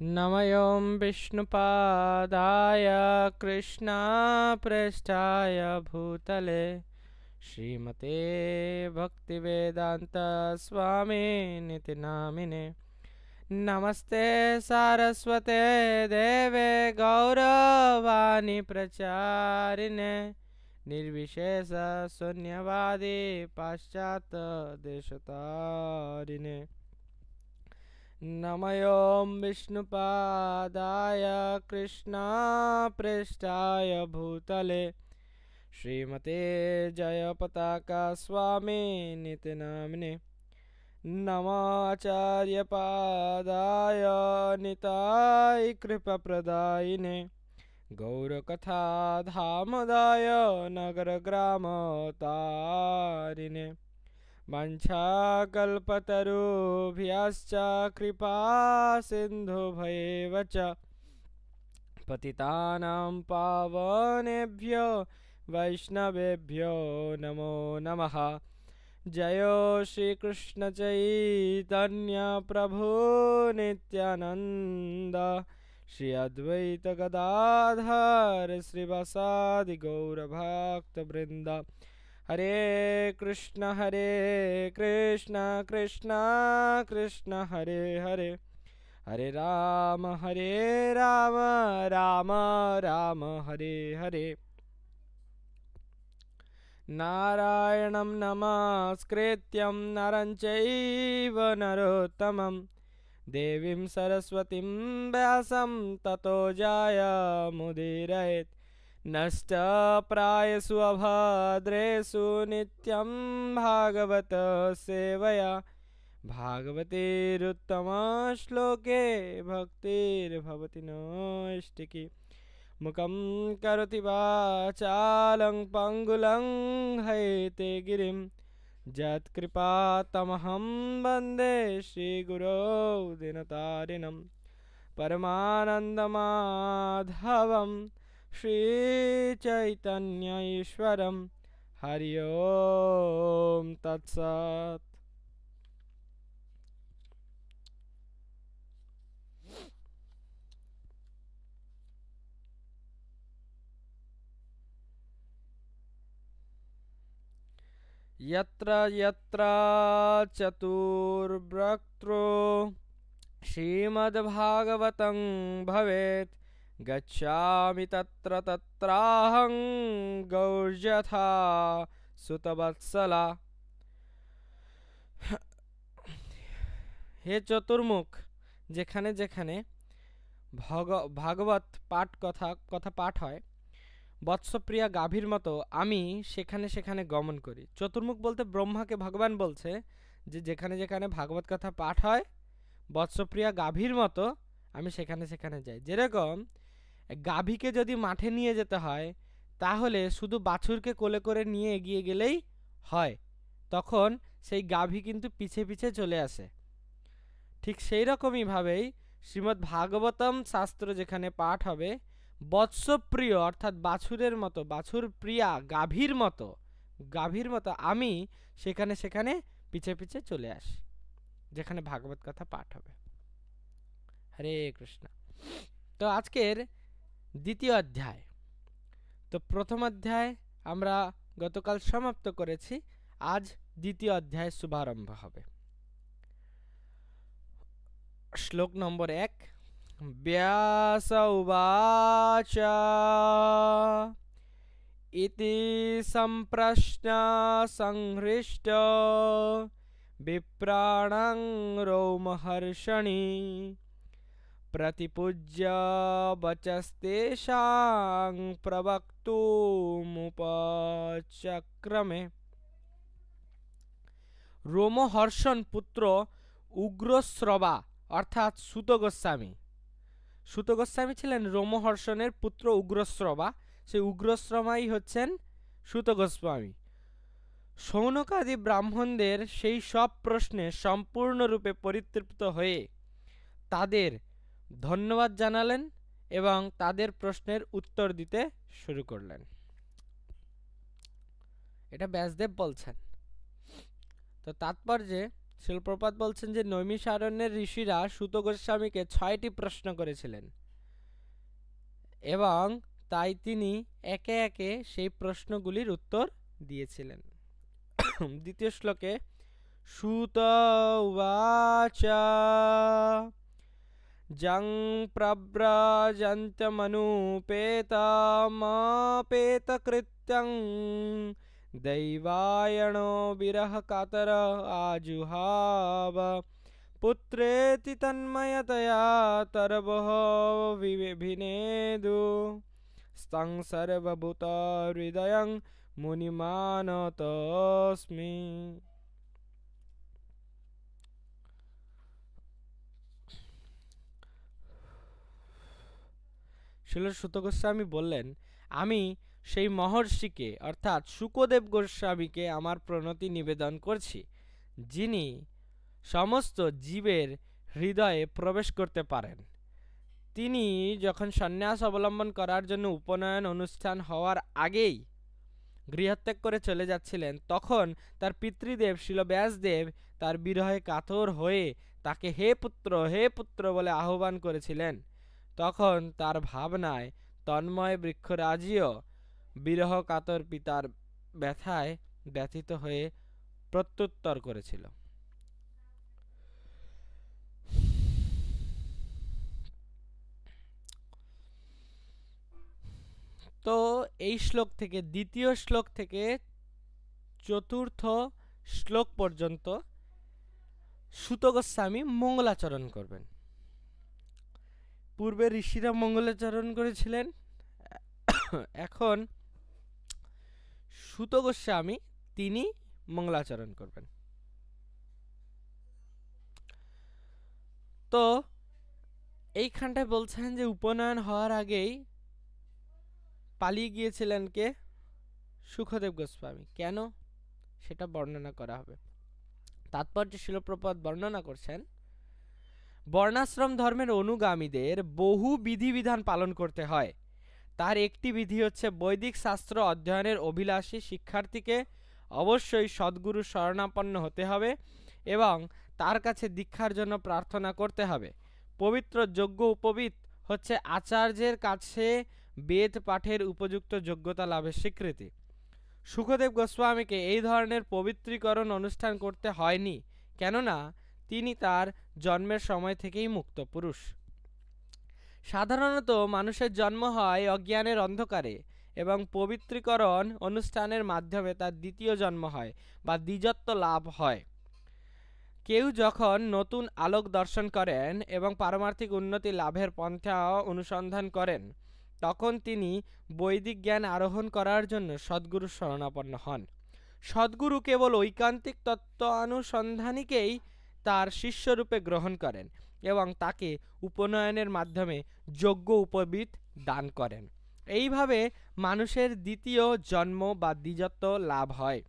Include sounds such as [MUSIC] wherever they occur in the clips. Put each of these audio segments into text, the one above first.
नमयों विष्णुपादाय कृष्णाप्रेष्ठाय भूतले। श्रीमते भक्तिवेदान्तस्वामिनिति नामिने नमस्ते सारस्वते देवे गौरवाणी प्रचारिणे। निर्विशेषशून्यवादी पाश्चात्यदेशतारिणे नमयों विष्णुपादाय कृष्णापृष्ठाय भूतले। श्रीमते जयपताका स्वामिनिति नाम्ने नमाचार्यपादाय निताय कृपप्रदायिने। गौरकथाधामदाय नगरग्रामतारिणे। वञ्छाकल्पतरुभ्यश्च कृपा सिन्धुभयेव च पतितानां पावनेभ्यो वैष्णवेभ्यो नमो नमः। जयो श्रीकृष्णचैतन्यप्रभु नित्यानन्द। श्री अद्वैतगदाधर श्रीवसादि गौरभक्तवृन्द। हरे कृष्ण हरे कृष्ण कृष्ण कृष्ण हरे हरे। हरे राम हरे राम राम राम हरे हरे। नारायणं नमस्कृत्यं नरं चैव नरोत्तमं। देवीं सरस्वतीं व्यासं ततो जायमुदीरयेत् नष्टप्रायसु अभद्रेषु नित्यं भागवत सेवया। भागवतेरुत्तमश्लोके भक्तिर्भवति नैष्टिकी। मुखं करोति वाचालं पङ्गुलं हैते गिरिं। यत्कृपातमहं वंदे श्रीगुरौ दिनतारिणं। परमानन्दमाधवं श्रीचैतन्य ईश्वरं हरि ओं तत्सत्। यत्र यत्र चतुर्वक्त्रो श्रीमद्भागवतं भवेत् गच्छामि तत्र तत्राहं गौर्यथा সুতবৎসলা হে চতুর্মুখ যেখানে যেখানে ভগ ভাগবত পাঠ কথা কথা পাঠ হয় বৎসপ্রিয়া গাভীর মতো আমি সেখানে সেখানে গমন করি চতুর্মুখ বলতে ব্রহ্মাকে ভগবান বলছে যে যেখানে যেখানে ভাগবত কথা পাঠ হয় বৎসপ্রিয়া গাভীর মতো আমি সেখানে সেখানে যাই যেরকম গাভীকে যদি মাঠে নিয়ে যেতে হয়, তাহলে শুধু বাছুরকে কোলে করে নিয়ে এগিয়ে গেলেই হয়। তখন সেই গাভী কিন্তু পিছে পিছে চলে আসে। ঠিক সেই রকমইভাবেই শ্রীমদ্ ভাগবতম শাস্ত্র যেখানে পাঠ হবে, বৎসপ্রিয় অর্থাৎ বাছুরের মতো বাছুর প্রিয়া গাভীর মতো গাভীর মতো আমি সেখানে সেখানে পিছে পিছে চলে আসি, যেখানে ভাগবত কথা পাঠ হবে। হরে কৃষ্ণ। তো আজকের দ্বিতীয় অধ্যায়। তো প্রথম অধ্যায় আমরা গতকাল সমাপ্ত করেছি, আজ দ্বিতীয় অধ্যায় শুভারম্ভ হবে। শ্লোক নম্বর এক, ব্যাস উবাচ। ইতি সম্প্রশ্ন সংহৃষ্ট, বিপ্রাণং রৌমহর্ষণী। प्रतिपूज्य वचस्तेषां प्रवक्तुमुपचक्रमे রোমহর্ষণ পুত্র উগ্রশ্রবা অর্থাৎ সুত গোস্বামী সুত গোস্বামী ছিলেন রোমহর্ষণের পুত্র উগ্রশ্রবা সেই উগ্রশ্রমাই হচ্ছেন সুত গোস্বামী সৌনকাদি ব্রাহ্মণদের সেই সব প্রশ্নে সম্পূর্ণরূপে পরিতৃপ্ত হয়ে তাদের ধন্যবাদ জানালেন এবং তাদের প্রশ্নের উত্তর দিতে শুরু করলেন। এটা ব্যাসদেব বলছেন। তো তাৎপর্যে শিলপ্রপাত বলছেন যে নৈমিষারণ্যের ঋষিরা সুত গোস্বামীকে ছয়টি প্রশ্ন করেছিলেন এবং তাই তিনি একে একে সেই প্রশ্নগুলির উত্তর দিয়েছিলেন। দ্বিতীয় শ্লোকে সুত উবাচ जं प्रव्राजन्तमनुपेतामापेतकृत्यं दैवायणो विरहकातर आजुहाव। पुत्रेति तन्मयतया तरवः विभिनेदु स्तं हृदय मुनिमानतोऽस्मि। শিল গোস্বামী বললেন, আমি সেই মহর্ষিকে, অর্থাৎ সুকদেব গোস্বামীকে আমার প্রণতি নিবেদন করছি, যিনি সমস্ত জীবের হৃদয়ে প্রবেশ করতে পারেন। তিনি যখন সন্ন্যাস অবলম্বন করার জন্য উপনয়ন অনুষ্ঠান হওয়ার আগেই গৃহত্যাগ করে চলে যাচ্ছিলেন, তখন তার পিতৃদেব শিল ব্যাসদেব তার বিরহে কাতর হয়ে তাকে হে পুত্র হে পুত্র বলে আহ্বান করেছিলেন। তখন তার ভাবনায় তন্ময় বৃক্ষরাজিও বিরহ কাতর পিতার ব্যথায় ব্যথিত হয়ে প্রত্যুত্তর করেছিল। তো এই শ্লোক থেকে, দ্বিতীয় শ্লোক থেকে চতুর্থ শ্লোক পর্যন্ত সুত গোস্বামী মঙ্গলাচরণ করবেন। পূর্বে ঋষিরা মঙ্গলাচরণ করেছিলেন। এখন সুত গোস্বামী তিনি মঙ্গলাচরণ করবেন। তো এইখানটায় বলছেন যে উপনয়ন হওয়ার আগেই পালিয়ে গিয়েছিলেন কে? সুখদেব গোস্বামী। কেন? সেটা বর্ণনা করা হবে। তাৎপর্য শিলপ্রপাত বর্ণনা করছেন বর্ণাশ্রম ধর্মের অনুগামীদের বহু বিধিবিধান পালন করতে হয়। তার একটি বিধি হচ্ছে বৈদিক শাস্ত্র অধ্যয়নের অভিলাষী শিক্ষার্থীকে অবশ্যই সদ্গুরু শরণাপন্ন হতে হবে এবং তার কাছে দীক্ষার জন্য প্রার্থনা করতে হবে। পবিত্র যোগ্য উপবিত হচ্ছে আচার্যের কাছে বেদ পাঠের উপযুক্ত যোগ্যতা লাভের স্বীকৃতি। সুখদেব গোস্বামীকে এই ধরনের পবিত্রীকরণ অনুষ্ঠান করতে হয়নি। কেননা তিনি তার জন্মের সময় থেকেই মুক্ত পুরুষ। সাধারণত মানুষের জন্ম হয় অজ্ঞানের অন্ধকারে এবং পবিত্রীকরণ অনুষ্ঠানের মাধ্যমে তার দ্বিতীয় জন্ম হয় বা দ্বিজত্ব লাভ হয়। কেউ যখন নতুন আলোক দর্শন করেন এবং পারমার্থিক উন্নতি লাভের পন্থা অনুসন্ধান করেন, তখন তিনি বৈদিক জ্ঞান আরোহণ করার জন্য সদ্গুরু শরণাপন্ন হন। সদ্গুরু কেবল ঐকান্তিক তত্ত্ব অনুসন্ধানীকেই তার শিষ্যরূপে গ্রহণ করেন এবং তাকে উপনয়নের মাধ্যমে যোগ্য উপবিদ দান করেন। এইভাবে মানুষের দ্বিতীয় জন্ম বা দ্বিজত্ব লাভ হয়।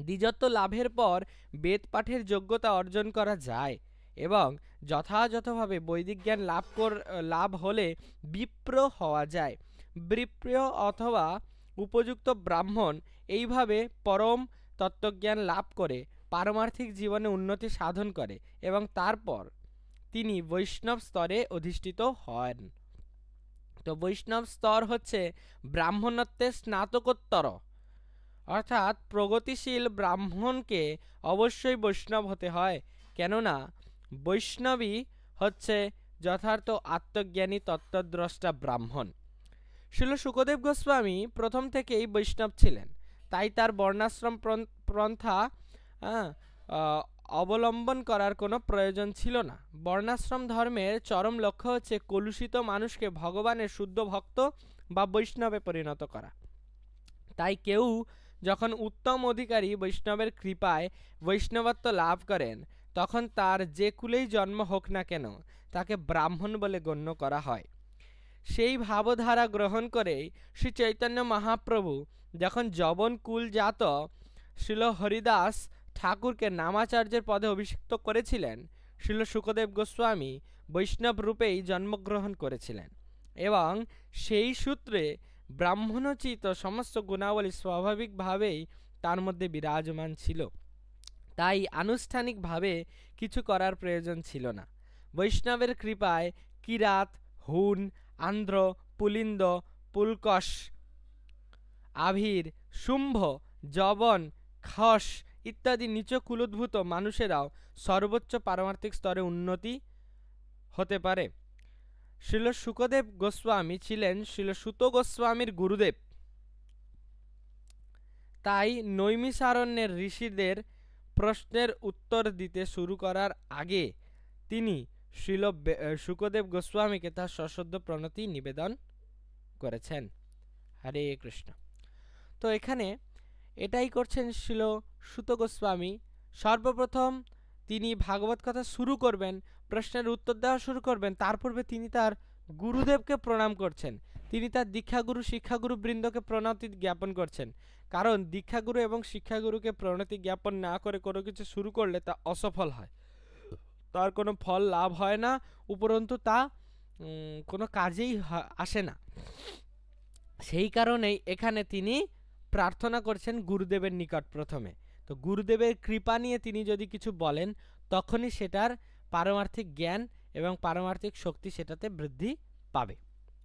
দ্বিজত্ব লাভের পর বেদ পাঠের যোগ্যতা অর্জন করা যায় এবং যথাযথভাবে বৈদিক জ্ঞান লাভ কর, লাভ হলে বিপ্র হওয়া যায়। বিপ্র অথবা উপযুক্ত ব্রাহ্মণ এইভাবে পরম তত্ত্বজ্ঞান লাভ করে পারমার্থিক জীবনে উন্নতি সাধন করে এবং তারপর তিনি বৈষ্ণব স্তরে অধিষ্ঠিত হন। তো বৈষ্ণব স্তর হচ্ছে ব্রাহ্মণত্বের স্নাতকোত্তর। অর্থাৎ প্রগতিশীল ব্রাহ্মণকে অবশ্যই বৈষ্ণব হতে হয়। কেননা বৈষ্ণবী হচ্ছে যথার্থ আত্মজ্ঞানী তত্ত্বদ্রষ্টা ব্রাহ্মণ। শিল সুখদেব গোস্বামী প্রথম থেকেই বৈষ্ণব ছিলেন। তাই তার বর্ণাশ্রম পন্থা অবলম্বন করার কোনো প্রয়োজন ছিল না। বর্ণাশ্রম ধর্মের চরম লক্ষ্য হচ্ছে কলুষিত মানুষকে ভগবানের শুদ্ধ ভক্ত বা বৈষ্ণবে পরিণত করা। তাই কেউ যখন উত্তম অধিকারী বৈষ্ণবের কৃপায় বৈষ্ণবত্ব লাভ করেন, তখন তার যে কুলেই জন্ম হোক না কেন, তাকে ব্রাহ্মণ বলে গণ্য করা হয়। সেই ভাবধারা গ্রহণ করেই শ্রী চৈতন্য মহাপ্রভু যখন জবন কুল জাত শিল হরিদাস ঠাকুরকে নামাচার্যের পদে অভিষিক্ত করেছিলেন শিল সুখদেব গোস্বামী বৈষ্ণব রূপেই জন্মগ্রহণ করেছিলেন এবং সেই সূত্রে ব্রাহ্মণোচিত সমস্ত গুণাবলী স্বাভাবিকভাবেই তার মধ্যে বিরাজমান ছিল। তাই আনুষ্ঠানিকভাবে কিছু করার প্রয়োজন ছিল না। বৈষ্ণবের কৃপায় কিরাত, হুন আন্ধ্র পুলিন্দ, পুলকশ, আভির, শুম্ভ জবন খস ইত্যাদি নিচ কুলোদ্ভূত মানুষেরাও সর্বোচ্চ পারমার্থিক স্তরে উন্নতি হতে পারে। শিল সুকদেব গোস্বামী ছিলেন শিল সুত গোস্বামীর গুরুদেব। তাই নৈমিসারণ্যের ঋষিদের প্রশ্নের উত্তর দিতে শুরু করার আগে তিনি শিল সুকদেব গোস্বামীকে তার সশ্রদ্ধ প্রণতি নিবেদন করেছেন। হরে কৃষ্ণ। তো এখানে এটাই করছেন শিল সুত গোস্বামী। সর্বপ্রথম তিনি ভাগবত কথা শুরু করবেন, প্রশ্নের উত্তর দেওয়া শুরু করবেন, তার পূর্বে তিনি তার গুরুদেবকে প্রণাম করছেন। তিনি তার দীক্ষাগুরু, শিক্ষাগুরু বৃন্দকে প্রণতি জ্ঞাপন করছেন। কারণ দীক্ষাগুরু এবং শিক্ষাগুরুকে প্রণতি জ্ঞাপন না করে কোনো কিছু শুরু করলে তা অসফল হয়। তার কোনো ফল লাভ হয় না, উপরন্তু তা কোনো কাজেই আসে না। সেই কারণেই এখানে তিনি প্রার্থনা করছেন গুরুদেবের নিকট প্রথমে। তো গুরুদেবের কৃপা নিয়ে তিনি যদি কিছু বলেন, তখনই সেটার পারমার্থিক জ্ঞান এবং পারমার্থিক শক্তি সেটাতে বৃদ্ধি পাবে।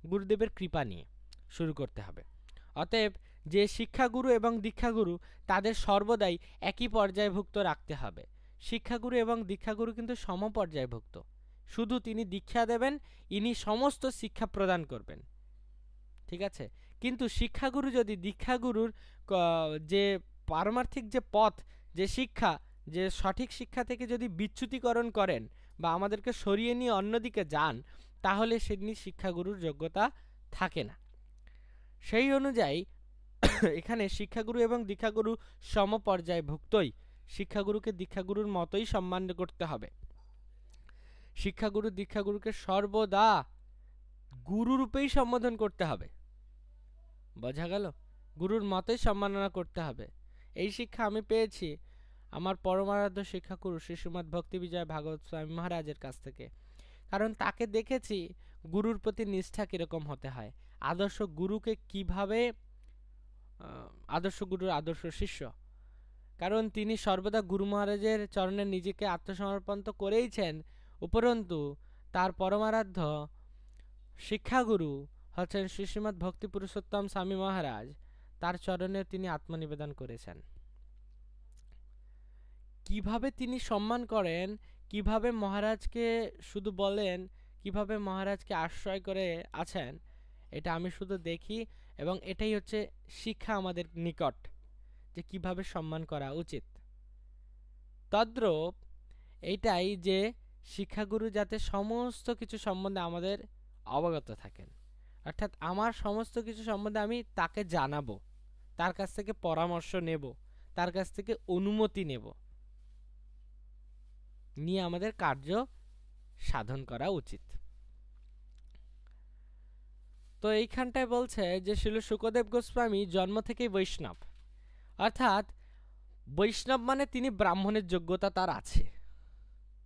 গুরুদেবের কৃপা নিয়ে শুরু করতে হবে। অতএব যে শিক্ষাগুরু এবং দীক্ষাগুরু, তাদের সর্বদাই একই পর্যায়ভুক্ত রাখতে হবে। শিক্ষাগুরু এবং দীক্ষাগুরু কিন্তু সমপর্যায়ভুক্ত। শুধু তিনি দীক্ষা দেবেন, ইনি সমস্ত শিক্ষা প্রদান করবেন। ঠিক আছে? কিন্তু শিক্ষাগুরু যদি দীক্ষাগুরুর যে পারমার্থিক যে পথ, যে শিক্ষা, যে সঠিক শিক্ষা থেকে যদি বিচ্যুতিকরণ করেন বা আমাদেরকে সরিয়ে নিয়ে অন্যদিকে যান, তাহলে সেদিনই শিক্ষাগুরুর যোগ্যতা থাকে না। সেই অনুযায়ী [COUGHS] এখানে শিক্ষাগুরু এবং দীক্ষাগুরু সমপর্যায়ভুক্তই। শিক্ষাগুরুকে দীক্ষাগুরুর মতোই সম্মান করতে হবে। শিক্ষাগুরু দীক্ষাগুরুকে সর্বদা গুরুরূপেই সম্বোধন করতে হবে। বোঝা গেল? গুরুর মতোই সম্মাননা করতে হবে। এই শিক্ষা আমি পেয়েছি আমার পরমারাধ্য শিক্ষাগুরু শ্রীশ্রীমৎ ভক্তি বিজয় ভাগবত স্বামী মহারাজের কাছ থেকে। কারণ তাকে দেখেছি গুরুর প্রতি নিষ্ঠা কীরকম হতে হয়। আদর্শ গুরুকে কীভাবে আদর্শ গুরুর আদর্শ শিষ্য? কারণ তিনি সর্বদা গুরু মহারাজের চরণে নিজেকে আত্মসমর্পণ তো করেইছেন, উপরন্তু তার পরমারাধ্য শিক্ষাগুরু হচ্ছেন শ্রীশ্রীমৎ ভক্তি পুরুষোত্তম স্বামী মহারাজ। তার চরণে তিনি আত্মনিবেদন করেছেন। কীভাবে তিনি সম্মান করেন, কীভাবে মহারাজকে শুধু বলেন, কীভাবে মহারাজকে আশ্রয় করে আছেন, এটা আমি শুধু দেখি এবং এটাই হচ্ছে শিক্ষা আমাদের নিকট যে কীভাবে সম্মান করা উচিত। তদ্রূপ এইটাই যে শিক্ষাগুরু যাতে সমস্ত কিছু সম্বন্ধে আমাদের অবগত থাকেন। অর্থাৎ আমার সমস্ত কিছু সম্বন্ধে আমি তাকে জানাব, তার কাছ থেকে পরামর্শ নেব, তার কাছ থেকে অনুমতি নেব। নিয়ে আমাদের কার্য সাধন করা উচিত। তো এইখানটায় বলছে যে শিল সুখদেব গোস্বামী জন্ম থেকেই বৈষ্ণব। অর্থাৎ বৈষ্ণব মানে তিনি ব্রাহ্মণের যোগ্যতা তার আছে।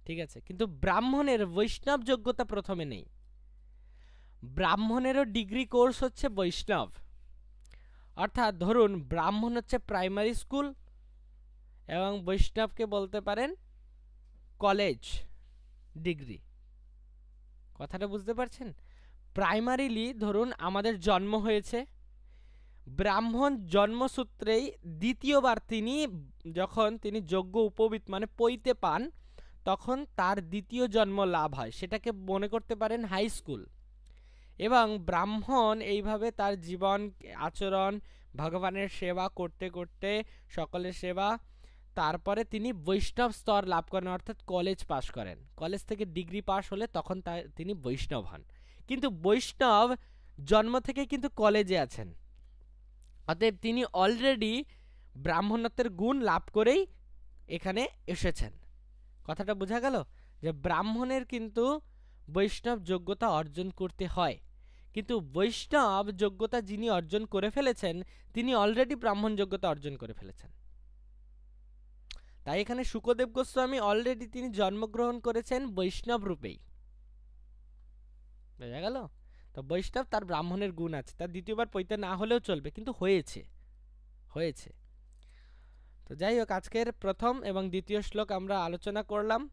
ঠিক আছে? কিন্তু ব্রাহ্মণের বৈষ্ণব যোগ্যতা প্রথমে নেই। ব্রাহ্মণেরও ডিগ্রি কোর্স হচ্ছে বৈষ্ণব। অর্থাৎ ধরুন, ব্রাহ্মণ হচ্ছে প্রাইমারি স্কুল এবং বৈষ্ণবকে বলতে পারেন কলেজ ডিগ্রি। কথাটা বুঝতে পারছেন? প্রাইমারিলি ধরুন, আমাদের জন্ম হয়েছে। ব্রাহ্মণ জন্মসূত্রেই দ্বিতীয়বার তিনি যখন তিনি যোগ্য উপবিত মানে পইতে পান, তখন তার দ্বিতীয় জন্ম লাভ হয়। সেটাকে মনে করতে পারেন হাই স্কুল। এবং ব্রাহ্মণ এইভাবে তার জীবন, আচরণ, ভগবানের সেবা করতে করতে সকলের সেবা, তারপরে তিনি বৈষ্ণব স্তর লাভ করেন, অর্থাৎ কলেজ পাশ করেন। কলেজ থেকে ডিগ্রি পাশ হলে তখন তিনি বৈষ্ণব হন। কিন্তু বৈষ্ণব জন্ম থেকে কিন্তু কলেজে আছেন। অতএব তিনি অলরেডি ব্রাহ্মণত্বের গুণ লাভ করেই এখানে এসেছেন। কথাটা বোঝা গেল? যে ব্রাহ্মণের কিন্তু বৈষ্ণব যোগ্যতা অর্জন করতে হয়। কিন্তু বৈষ্ণব যোগ্যতা যিনি অর্জন করে ফেলেছেন, তিনি অলরেডি ব্রাহ্মণ যোগ্যতা অর্জন করে ফেলেছেন। তাই এখানে সুকদেব গোস্বামী অলরেডি তিনি জন্মগ্রহণ করেছেন বৈষ্ণব রূপেই। বোঝা গেল? তো বৈষ্ণব তার ব্রাহ্মণের গুণ আছে। তার দ্বিতীয়বার পৈতে না হলেও চলবে, কিন্তু হয়েছে। হয়েছে। তো যাই হোক, আজকের প্রথম এবং দ্বিতীয় শ্লোক আমরা আলোচনা করলাম।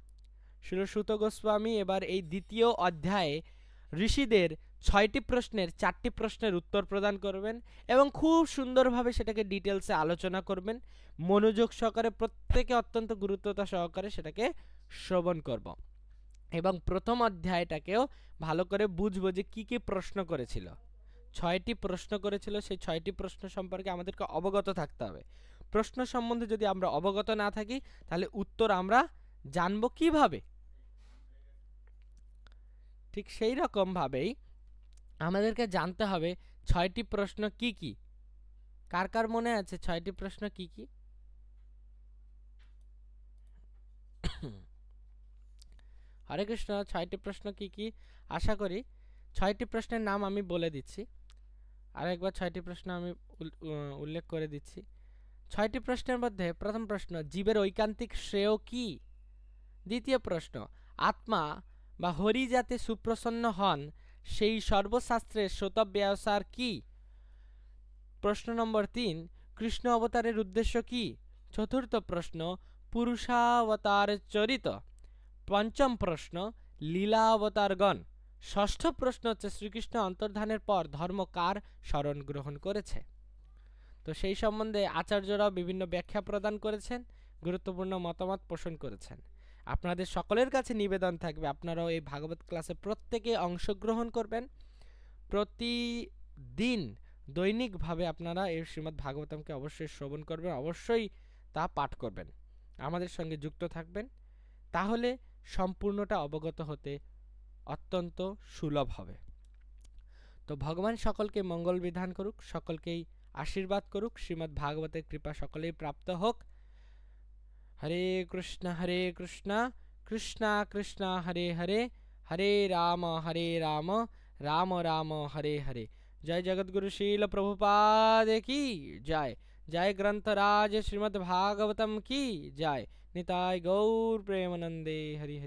সুত গোস্বামী এবার এই দ্বিতীয় অধ্যায়ে ঋষিদের ছয়টি প্রশ্নের, চারটি প্রশ্নের উত্তর প্রদান করবেন এবং খুব সুন্দরভাবে সেটাকে ডিটেলসে আলোচনা করবেন। মনোযোগ সহকারে, প্রত্যেকে অত্যন্ত গুরুত্বতা সহকারে সেটাকে শ্রবণ করব। এবং প্রথম অধ্যায়টাকেও ভালো করে বুঝব যে কী কী প্রশ্ন করেছিল। ছয়টি প্রশ্ন করেছিল, সেই ছয়টি প্রশ্ন সম্পর্কে আমাদেরকে অবগত থাকতে হবে। প্রশ্ন সম্বন্ধে যদি আমরা অবগত না থাকি, তাহলে উত্তর আমরা জানব কীভাবে? ঠিক সেই রকমভাবেই আমাদেরকে জানতে হবে ছয়টি প্রশ্ন কি কি? কার কার মনে আছে ছয়টি প্রশ্ন কি কি? হরে কৃষ্ণ, ছয়টি প্রশ্ন কি কি? আশা করি ছয়টি প্রশ্নের নাম আমি বলে দিচ্ছি। আরেকবার ছয়টি প্রশ্ন আমি উল্লেখ করে দিচ্ছি। ছয়টি প্রশ্নের মধ্যে প্রথম প্রশ্ন, জীবের ঐকান্তিক শ্রেয় কি? দ্বিতীয় প্রশ্ন, আত্মা বা হরি যাতে সুপ্রসন্ন হন, সেই সর্বশাস্ত্রের শ্রোতব্যাসার কি? প্রশ্ন নম্বর তিন, কৃষ্ণ অবতারের উদ্দেশ্য কি? চতুর্থ প্রশ্ন, পুরুষাবতার চরিত। পঞ্চম প্রশ্ন, লীলাবতারগণ। ষষ্ঠ প্রশ্ন হচ্ছে শ্রীকৃষ্ণ অন্তর্ধানের পর ধর্ম কার স্মরণ গ্রহণ করেছে? তো সেই সম্বন্ধে আচার্যরাও বিভিন্ন ব্যাখ্যা প্রদান করেছেন, গুরুত্বপূর্ণ মতামত পোষণ করেছেন। আপনাদের সকলের কাছে নিবেদন থাকবে। আপনারাও এই ভাগবত ক্লাসে প্রত্যেকে অংশগ্রহণ করবেন। প্রতিদিন দৈনিকভাবে আপনারা এই শ্রীমৎ ভাগবতমকে অবশ্যই শ্রবণ করবেন, অবশ্যই তা পাঠ করবেন। আমাদের সঙ্গে যুক্ত থাকবেন। তাহলে সম্পূর্ণটা অবগত হতে অত্যন্ত সুলভ হবে। তো ভগবান সকলকে মঙ্গল বিধান করুক, সকলকেই আশীর্বাদ করুক। শ্রীমদ্ ভাগবতের কৃপা সকলেই প্রাপ্ত হোক। हरे कृष्ण हरे कृष्ण कृष्ण कृष्ण, हरे हरे हरे राम हरे राम राम राम, हरे हरे। जय जगद्गुरु शील प्रभुपाद की जय। जय ग्रंथराज श्रीमद्भागवतम की जय। निताय गौर प्रेमनंदे हरि।